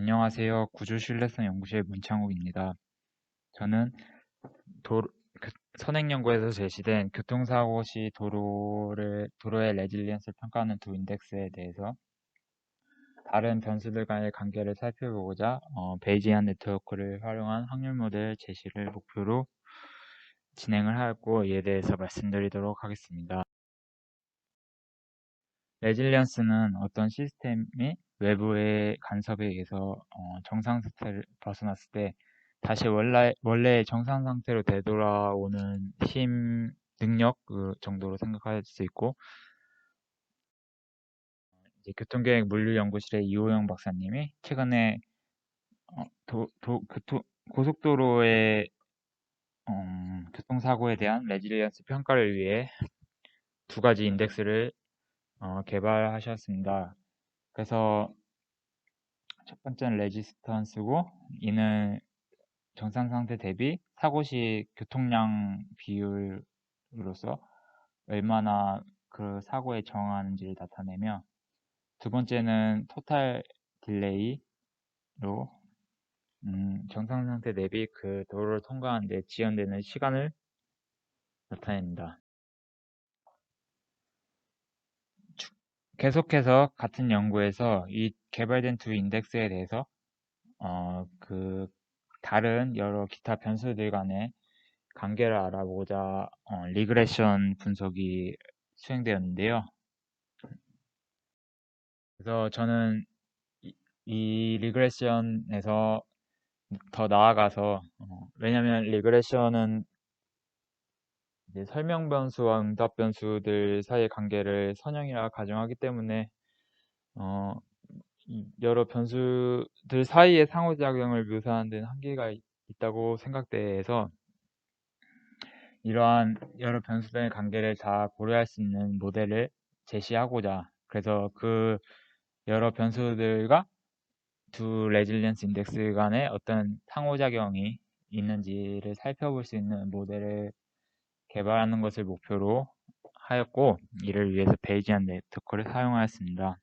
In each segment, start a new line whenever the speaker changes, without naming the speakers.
안녕하세요. 구조신뢰성 연구실 문창욱입니다. 저는 도, 그, 선행연구에서 제시된 교통사고 시 도로를, 도로의 레질리언스를 평가하는 두 인덱스에 대해서 다른 변수들 간의 관계를 살펴보고자 어, 베이지안 네트워크를 활용한 확률 모델 제시를 목표로 진행을 하였고 이에 대해서 말씀드리도록 하겠습니다. 레질리언스는 어떤 시스템이 외부의 간섭에 의해서 어, 정상 상태를 벗어났을 때 다시 원래, 원래 정상 상태로 되돌아오는 힘, 능력 그 정도로 생각할 수 있고 이제 교통계획 물리연구실의 이호영 박사님이 최근에 어, 도, 도, 교통, 고속도로의 음, 교통사고에 대한 레질리언스 평가를 위해 두 가지 인덱스를 어, 개발하셨습니다. 그래서 첫 번째는 레지스턴스고 이는 정상 상태 대비 사고 시 교통량 비율로서 얼마나 그 사고에 정하는지를 나타내며 두 번째는 토탈 딜레이로 음, 정상 상태 대비 그 도로를 통과하는데 지연되는 시간을 나타냅니다. 계속해서 같은 연구에서 이 개발된 두 인덱스에 대해서 어, 그 다른 여러 기타 변수들 간의 관계를 알아보고자 어, 리그레션 분석이 수행되었는데요. 그래서 저는 이, 이 리그레션에서 더 나아가서 어, 왜냐하면 리그레션은 설명 변수와 응답 변수들 사이의 관계를 선형이라 가정하기 때문에 어, 여러 변수들 사이의 상호작용을 묘사하는 데는 한계가 있다고 생각돼서 이러한 여러 변수들의 관계를 다 고려할 수 있는 모델을 제시하고자 그래서 그 여러 변수들과 두 레질리언스 인덱스 간에 어떤 상호작용이 있는지를 살펴볼 수 있는 모델을 개발하는 것을 목표로 하였고 이를 위해서 베이지안 네트워크를 사용하였습니다.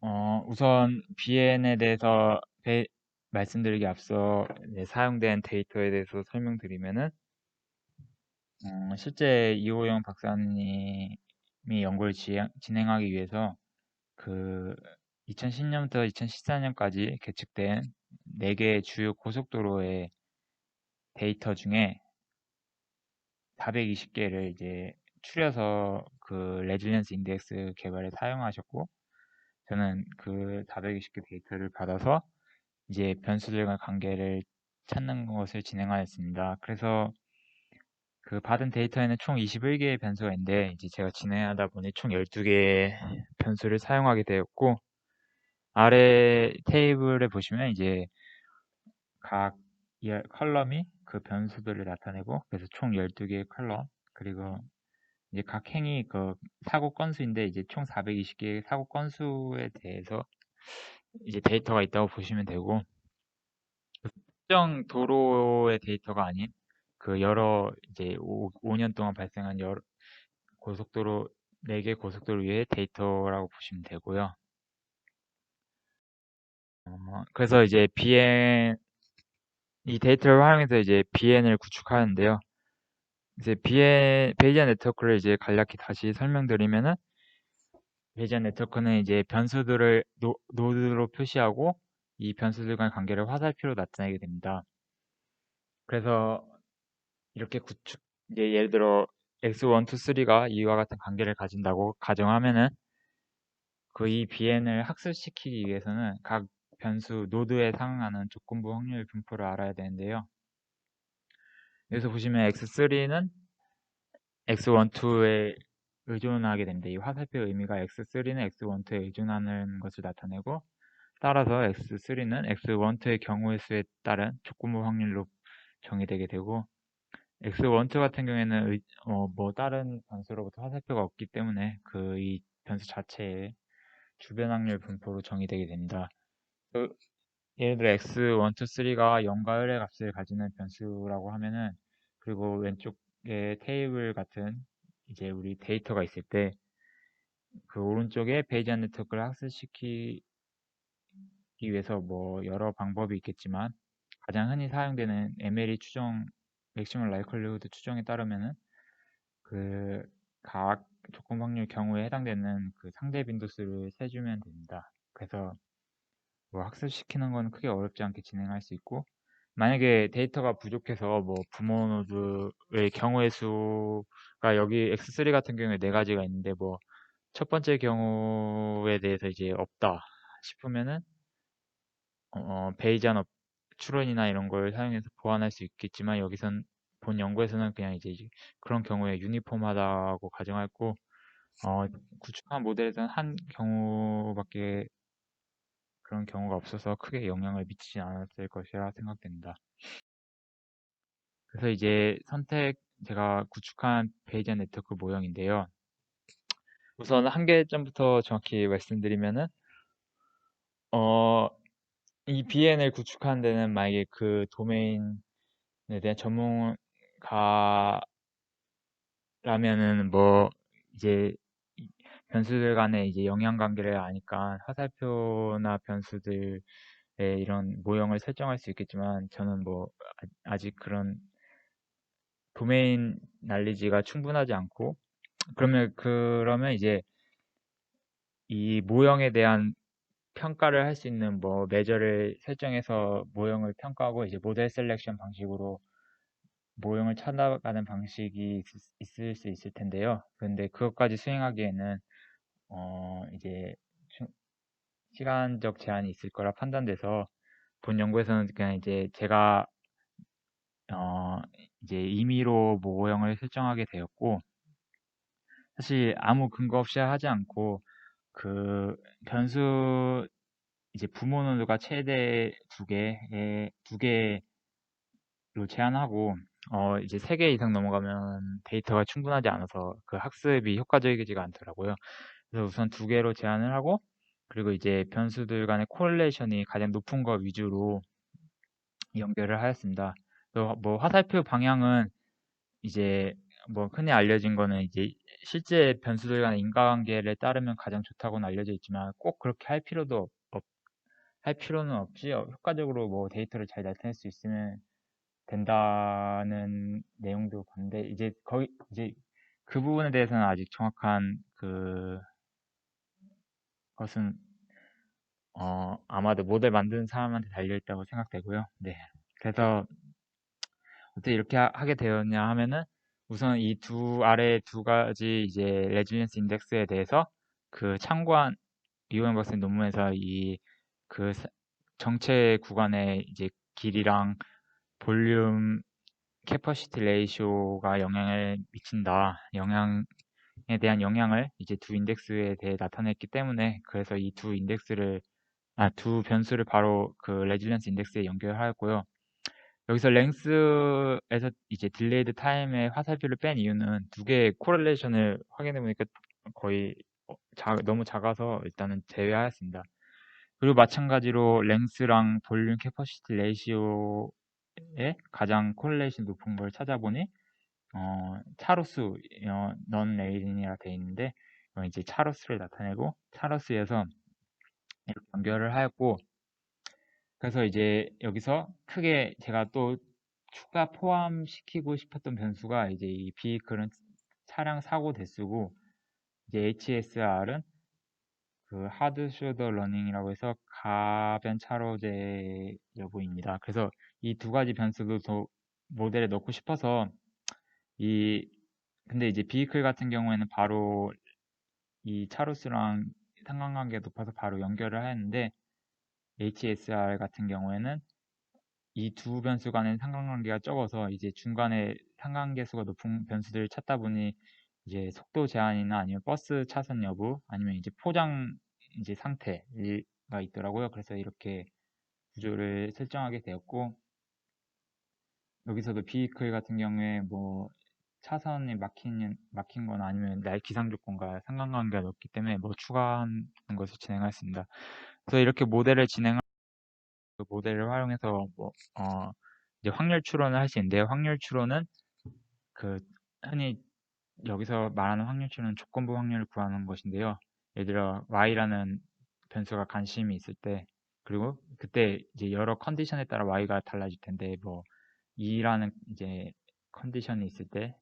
어, 우선 BN에 대해서 배, 말씀드리기 앞서 네, 사용된 데이터에 대해서 설명드리면은 어, 실제 이호영 박사님이 연구를 진행하기 위해서 그 2010년부터 2014년까지 개측된 4개의 주요 고속도로의 데이터 중에 420개를 이제 추려서 그 레질리언스 인덱스 개발에 사용하셨고 저는 그 420개 데이터를 받아서 이제 변수들과 관계를 찾는 것을 진행하였습니다. 그래서 그 받은 데이터에는 총 21개의 변수가 있는데 이제 제가 진행하다 보니 총 12개의 변수를 사용하게 되었고 아래 테이블에 보시면 이제 각 컬럼이 그 변수들을 나타내고 그래서 총 12개의 컬럼 그리고 이제 각 행위 그 사고 건수인데 이제 총 420개의 사고 건수에 대해서 이제 데이터가 있다고 보시면 되고 특정 도로의 데이터가 아닌 그 여러 이제 5, 5년 동안 발생한 여러 고속도로 4개 고속도로 위의 데이터라고 보시면 되고요. 어, 그래서 이제 비행 이 데이터를 활용해서 이제 BN을 구축하는데요. 이제 BN, 베이지안 네트워크를 이제 간략히 다시 설명드리면은 베이지안 네트워크는 이제 변수들을 노, 노드로 표시하고 이 변수들 간의 관계를 화살표로 나타내게 됩니다. 그래서 이렇게 구축, 이제 예를 들어 x1, 2, 3가 이와 같은 관계를 가진다고 가정하면은 그 이 BN을 학습시키기 위해서는 각 변수 노드에 상응하는 조건부 확률 분포를 알아야 되는데요. 여기서 보시면 x3는 x1, 2에 의존하게 됩니다. 이 화살표 의미가 x3는 x1, 2에 의존하는 것을 나타내고 따라서 x3는 x1, 2의 경우의 수에 따른 조건부 확률로 정의되게 되고 x1, 2 같은 경우에는 의, 어, 뭐 다른 변수로부터 화살표가 없기 때문에 그 이 변수 자체의 주변 확률 분포로 정의되게 됩니다. 그, 예를 들어 x1, 2, 3가 0과 1의 값을 가지는 변수라고 하면은 그리고 왼쪽에 테이블 같은 이제 우리 데이터가 있을 때 그 오른쪽에 베이지안 네트워크를 학습시키 위해서 뭐 여러 방법이 있겠지만 가장 흔히 사용되는 MLE 추정 맥시멀 라이컬리후드 추정에 따르면은 그 각 조건 확률 경우에 해당되는 그 상대 빈도수를 세주면 됩니다. 그래서 뭐 학습시키는 건 크게 어렵지 않게 진행할 수 있고 만약에 데이터가 부족해서 뭐 부모 노드의 경우의 수가 여기 X3 같은 경우에 네 가지가 있는데 뭐 첫 번째 경우에 대해서 이제 없다 싶으면은 어, 베이지안 업 추론이나 이런 걸 사용해서 보완할 수 있겠지만 여기선 본 연구에서는 그냥 이제 그런 경우에 유니폼하다고 가정했고 어, 구축한 모델에서는 한 경우밖에 그런 경우가 없어서 크게 영향을 미치지 않았을 것이라 생각됩니다. 그래서 이제 선택 제가 구축한 베이지안 네트워크 모형인데요. 우선 한계점부터 정확히 말씀드리면은 어, 이 BN을 구축하는 데는 만약에 그 도메인에 대한 전문가라면은 뭐 이제 변수들 간의 이제 영향 관계를 아니까 화살표나 변수들의 이런 모형을 설정할 수 있겠지만 저는 뭐 아- 아직 그런 도메인 날리지가 충분하지 않고 그러면 그러면 이제 이 모형에 대한 평가를 할 수 있는 뭐 매저를 설정해서 모형을 평가하고 이제 모델 셀렉션 방식으로 모형을 찾아가는 방식이 있, 을수 있을 텐데요. 그런데 그것까지 수행하기에는 어 이제 시간적 제한이 있을 거라 판단돼서 본 연구에서는 그냥 이제 제가 어 이제 임의로 모형을 설정하게 되었고 사실 아무 근거 없이 하지 않고 그 변수 이제 부모 노드가 최대 두 개에 두 개로 제한하고 어 이제 세 개 이상 넘어가면 데이터가 충분하지 않아서 그 학습이 효과적이지가 않더라고요. 그래서 우선 두 개로 제한을 하고 그리고 이제 변수들 간의 코릴레이션이 가장 높은 거 위주로 연결을 하였습니다. 뭐 화살표 방향은 이제 뭐 흔히 알려진 거는 이제 실제 변수들 간의 인과관계를 따르면 가장 좋다고는 알려져 있지만 꼭 그렇게 할 필요도 없, 할 필요는 어, 효과적으로 뭐 데이터를 잘 나타낼 수 있으면 된다는 내용도 봤는데 이제 거의 이제 그 부분에 대해서는 아직 정확한 그 것은 어 아마도 모델 만드는 사람한테 달려 있다고 생각되고요. 네. 그래서 어떻게 이렇게 하, 게 되었냐 하면은 우선 이 두 아래 두 가지 이제 레지던스 인덱스에 대해서 그 참고한 이오엔 박사님 논문에서 이 그 정체 구간의 이제 길이랑 볼륨 캐퍼시티 레이쇼가 영향을 미친다. 영향에 대한 영향을 이제 두 인덱스에 대해 나타냈기 때문에 그래서 이 두 인덱스를 아, 두 변수를 바로 그 레질런스 인덱스에 연결하였고요. 여기서 랭스에서 이제 딜레이드 타임의 화살표를 뺀 이유는 두 개의 코렐레이션을 확인해 보니까 거의 어, 자, 너무 작아서 일단은 제외하였습니다. 그리고 마찬가지로 랭스랑 볼륨 캐퍼시티 레이시오의 가장 코렐레이션 높은 걸 찾아보니 어, 차로수 어, 넌 레이린이라 되어 있는데 어, 이제 차로스를 나타내고 차로스에서 이렇게 연결을 하였고 그래서 이제 여기서 크게 제가 또 추가 포함시키고 싶었던 변수가 이제 이 비클은 차량 사고 대수고 이제 HSR은 그 하드 슈더 러닝이라고 해서 가변 차로제 여부입니다. 그래서 이 두 가지 변수도 더 모델에 넣고 싶어서 이 근데 이제 비클 같은 경우에는 바로 이 차로스랑 상관관계가 높아서 바로 연결을 하였는데 HSR 같은 경우에는 이 두 변수 간의 상관관계가 적어서 이제 중간에 상관계수가 높은 변수들을 찾다 보니 이제 속도 제한이나 아니면 버스 차선 여부 아니면 이제 포장 이제 상태가 있더라고요. 그래서 이렇게 구조를 설정하게 되었고 여기서도 비클 같은 경우에 뭐 차선이 막힌 막힌 건 아니면 날 기상 조건과 상관관계가 높기 때문에 뭐 추가한 것을 진행하였습니다. 그래서 이렇게 모델을 진행한 그 모델을 활용해서 뭐, 어, 이제 확률 추론을 할 수 있는데요. 확률 추론은 그 흔히 여기서 말하는 확률 추론은 조건부 확률을 구하는 것인데요. 예를 들어 y라는 변수가 관심이 있을 때 그리고 그때 이제 여러 컨디션에 따라 y가 달라질 텐데 뭐 2라는 이제 컨디션이 있을 때를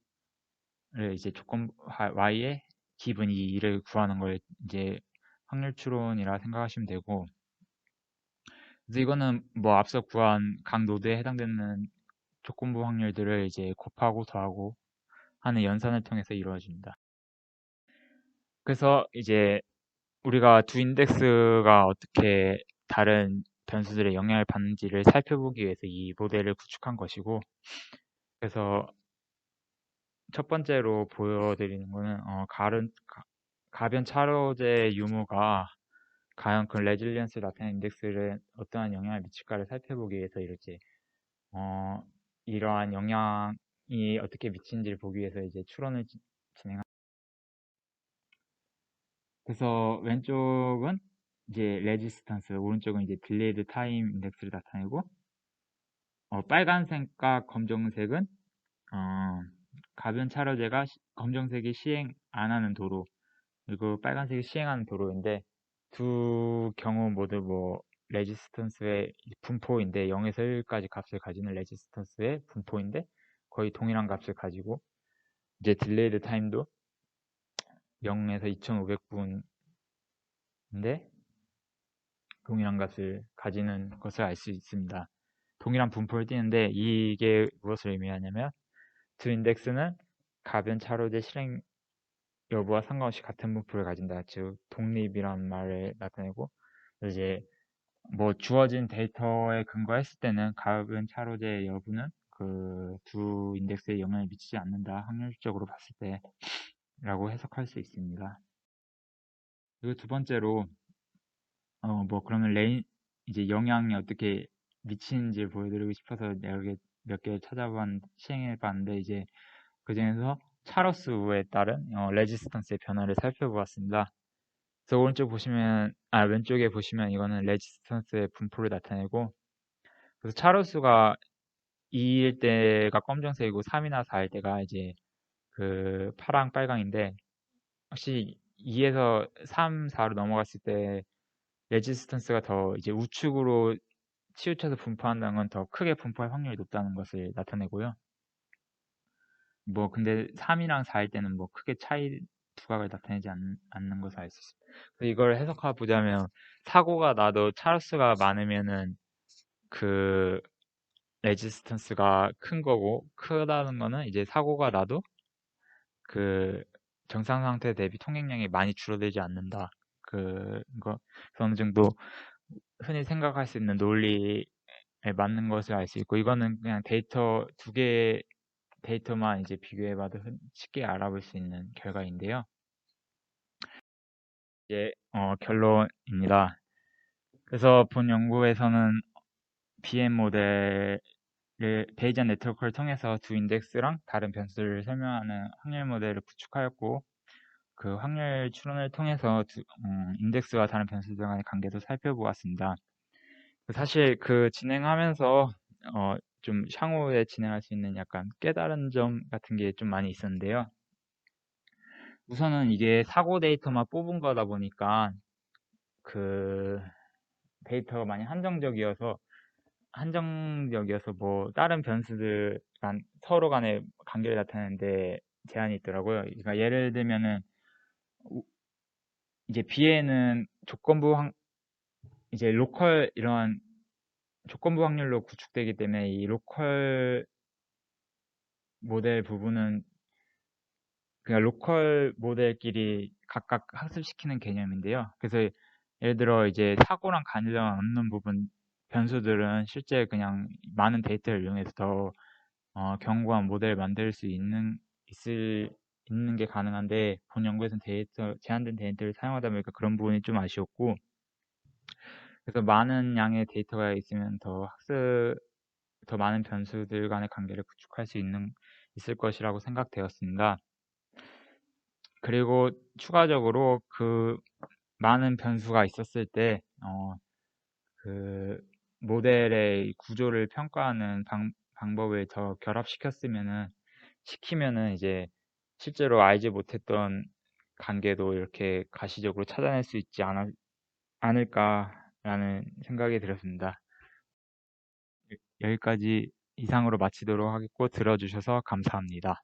이제 조건 y의 기분 2를 구하는 걸 이제 확률 추론이라 생각하시면 되고 그래서 이거는 뭐 앞서 구한 각 노드에 해당되는 조건부 확률들을 이제 곱하고 더하고 하는 연산을 통해서 이루어집니다. 그래서 이제 우리가 두 인덱스가 어떻게 다른 변수들의 영향을 받는지를 살펴보기 위해서 이 모델을 구축한 것이고 그래서 첫 번째로 보여드리는 거는 어, 가른, 가, 가변 차로제 유무가 과연 그 레질리언스를 나타내는 인덱스를 어떠한 영향을 미칠까를 살펴보기 위해서 이렇게 어, 이러한 영향이 어떻게 미치는지를 보기 위해서 이제 추론을 진행한 그래서 왼쪽은 이제 레지스턴스, 오른쪽은 이제 딜레이드 타임 인덱스를 나타내고 어, 빨간색과 검정색은 어, 가변 차로제가 검정색이 시행 안 하는 도로 그리고 빨간색이 시행하는 도로인데 두 경우 모두 뭐 레지스턴스의 분포인데 0에서 1까지 값을 가지는 레지스턴스의 분포인데 거의 동일한 값을 가지고 이제 딜레이드 타임도 0에서 2500분인데 동일한 값을 가지는 것을 알 수 있습니다. 동일한 분포를 띄는데 이게 무엇을 의미하냐면 두 인덱스는 가변 차로제 실행 여부와 상관없이 같은 분포를 가진다. 즉 독립이란 말을 나타내고 이제 뭐 주어진 데이터에 근거했을 때는 가변 차로제 여부는 그 두 인덱스에 영향을 미치지 않는다. 확률적으로 봤을 때 라고 해석할 수 있습니다. 그리고 두 번째로 어 뭐 그러면 레인 이제 영향이 어떻게 미치는지 보여드리고 싶어서 여러 개 몇 찾아봤 시행해 봤는데 이제 그 중에서 차로스 우에 따른 어, 레지스턴스의 변화를 살펴보았습니다. 그래서 오른쪽 보시면 아 왼쪽에 보시면 이거는 레지스턴스의 분포를 나타내고 그래서 차로스가 2일 때가 검정색이고 3이나 4일 때가 이제 그 파랑 빨강인데 혹시 2에서 3, 4로 넘어갔을 때 레지스턴스가 더 이제 우측으로 치우쳐서 분포한다는 건 더 크게 분포할 확률이 높다는 것을 나타내고요. 뭐 근데 3이랑 4일 때는 뭐 크게 차이 두각을 나타내지 않, 는 것을 알 수 있습니다. 그래서 이걸 해석해 보자면 사고가 나도 차로스가 많으면은 그 레지스턴스가 큰 거고 크다는 거는 이제 사고가 나도 그 정상 상태 대비 통행량이 많이 줄어들지 않는다. 그거 어느 정도 흔히 생각할 수 있는 논리에 맞는 것을 알 수 있고 이거는 그냥 데이터 두개 데이터만 이제 비교해봐도 쉽게 알아볼 수 있는 결과인데요. 이제 어, 결론입니다. 그래서 본 연구에서는 BM 모델 베이지안 네트워크를 통해서 두 인덱스랑 다른 변수를 설명하는 확률 모델을 구축하였고 그 확률 추론을 통해서 두, 음, 인덱스와 다른 변수들 간의 관계도 살펴보았습니다. 사실 그 진행하면서 어, 좀 향후에 진행할 수 있는 약간 깨달은 점 같은 게 좀 많이 있었는데요. 우선은 이게 사고 데이터만 뽑은 거다 보니까 그 데이터가 많이 한정적이어서 한정적이어서 뭐 다른 변수들 간 서로 간의 관계를 나타내는데 제한이 있더라고요. 그러니까 예를 들면은 이제 B에는 조건부 확 이제 로컬 이런 조건부 확률로 구축되기 때문에 이 로컬 모델 부분은 그냥 로컬 모델끼리 각각 학습시키는 개념인데요. 그래서 예를 들어 이제 사고랑 관련 없는 부분 변수들은 실제 그냥 많은 데이터를 이용해서 더 어, 견고한 모델을 만들 수 있는 있을 있는 게 가능한데 본 연구에서는 데이터 제한된 데이터를 사용하다 보니까 그런 부분이 좀 아쉬웠고 그래서 많은 양의 데이터가 있으면 더 학습 더 많은 변수들 간의 관계를 구축할 수 있는 있을 것이라고 생각되었습니다. 그리고 추가적으로 그 많은 변수가 있었을 때 어, 그 모델의 구조를 평가하는 방, 방법을 더 결합시켰으면은 시키면은 이제 실제로 알지 못했던 관계도 이렇게 가시적으로 찾아낼 수 있지 않, 않을까라는 라는 생각이 들었습니다. 여기까지 이상으로 마치도록 하겠고 들어주셔서 감사합니다.